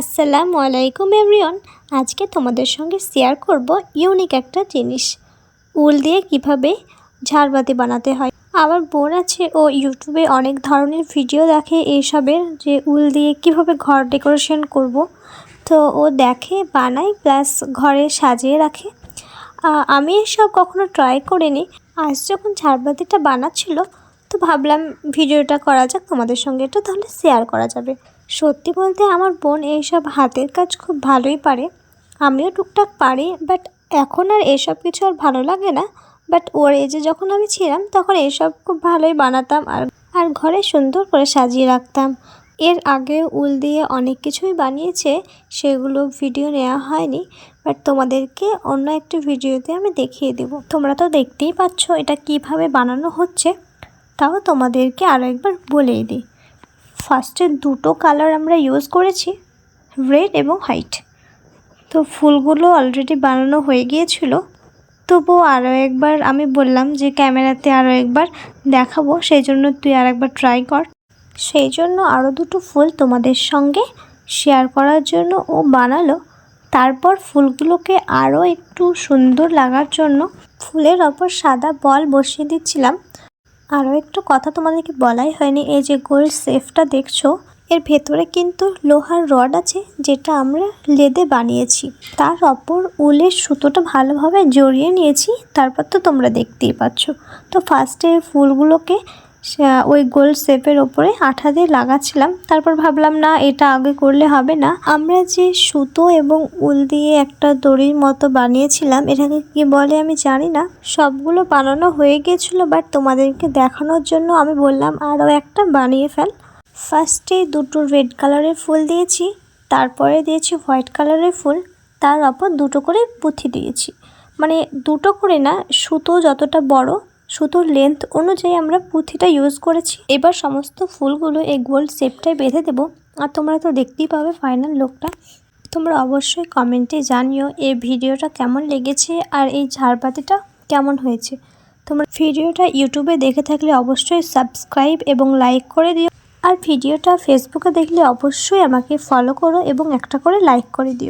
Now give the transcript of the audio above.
আসসালামু আলাইকুম এভরিওয়ান। আজকে তোমাদের সঙ্গে শেয়ার করব ইউনিক একটা জিনিস। উল দিয়ে কীভাবে ঝাড়বাতি বানাতে হয়। আমার বোন আছে, ও ইউটিউবে অনেক ধরনের ভিডিও দেখে এইসবের যে উল দিয়ে কীভাবে ঘর ডেকোরেশন করব। তো ও দেখে, বানায়, প্লাস ঘরে সাজিয়ে রাখে। আমি এসব কখনো ট্রাই করিনি। আজ যখন ঝাড়বাতিটা বানাচ্ছিল, তো ভাবলাম ভিডিওটা করা যাক, তোমাদের সঙ্গে এটা তাহলে শেয়ার করা যাবে। সত্যি বলতে আমার বোন এইসব হাতের কাজ খুব ভালোই পারে। আমিও টুকটাক পারি বাট এখন আর এসব কিছু আর ভালো লাগে না। বাট ওর এজে যখন আমি ছিলাম, তখন এসব খুব ভালোই বানাতাম আর আর ঘরে সুন্দর করে সাজিয়ে রাখতাম। এর আগে উল দিয়ে অনেক কিছুই বানিয়েছে, সেগুলো ভিডিও নেওয়া হয়নি বাট তোমাদেরকে অন্য একটা ভিডিওতে আমি দেখিয়ে দেব। তোমরা তো দেখতেই পাচ্ছ এটা কীভাবে বানানো হচ্ছে, তাও তোমাদেরকে আরও একবার বলেই দিই। ফার্স্টে দুটো কালার আমরা ইউজ করেছি, রেড এবং হোয়াইট। তো ফুলগুলো অলরেডি বানানো হয়ে গিয়েছিল। তবুও আরও একবার আমি বললাম যে ক্যামেরাতে আরও একবার দেখাবো, সেই জন্য তুই আর একবার ট্রাই কর। সেই জন্য আরও দুটো ফুল তোমাদের সঙ্গে শেয়ার করার জন্য ও বানালো। তারপর ফুলগুলোকে আরও একটু সুন্দর লাগার জন্য ফুলের ওপর সাদা বল বসিয়ে দিচ্ছিলাম। আরও একটা কথা তোমাদেরকে বলাই হয়নি, এই যে গোল্ড সেফটা দেখছ, এর ভেতরে কিন্তু লোহার রড আছে যেটা আমরা লেদে বানিয়েছি। তার অপর উলের সুতোটা ভালোভাবে জড়িয়ে নিয়েছি, তারপর তো তোমরা দেখতেই পাচ্ছ। তো ফার্স্টে ফুলগুলোকে ওই গোল শেপের ওপরে আঠা দিয়ে লাগাচ্ছিলাম। তারপর ভাবলাম, না, এটা আগে করলে হবে না। আমরা যে সুতো এবং উল দিয়ে একটা দড়ির মতো বানিয়েছিলাম, এটাকে কি বলে আমি জানি না। সবগুলো বানানো হয়ে গিয়েছিল বাট তোমাদেরকে দেখানোর জন্য আমি বললাম আরও একটা বানিয়ে ফেল। ফার্স্টে দুটো রেড কালারের ফুল দিয়েছি, তারপরে দিয়েছি হোয়াইট কালারের ফুল, তার ওপর দুটো করে পুঁথি দিয়েছি। মানে দুটো করে না, সুতো যতটা বড় সুতোর লেন্থ অনুযায়ী আমরা পুঁথিটা ইউজ করেছি। এবার সমস্ত ফুলগুলো এই গোল শেপটায় বেঁধে দেবো। আর তোমরা তো দেখতেই পাবে ফাইনাল লুকটা তোমরা অবশ্যই কমেন্টে জানিও এই ভিডিওটা কেমন লেগেছে আর এই ঝাড়বাতিটা কেমন হয়েছে। তোমরা ভিডিওটা ইউটিউবে দেখে থাকলে অবশ্যই সাবস্ক্রাইব এবং লাইক করে দিও। আর ভিডিওটা ফেসবুকে দেখলে অবশ্যই আমাকে ফলো করো এবং একটা করে লাইক করে দিও।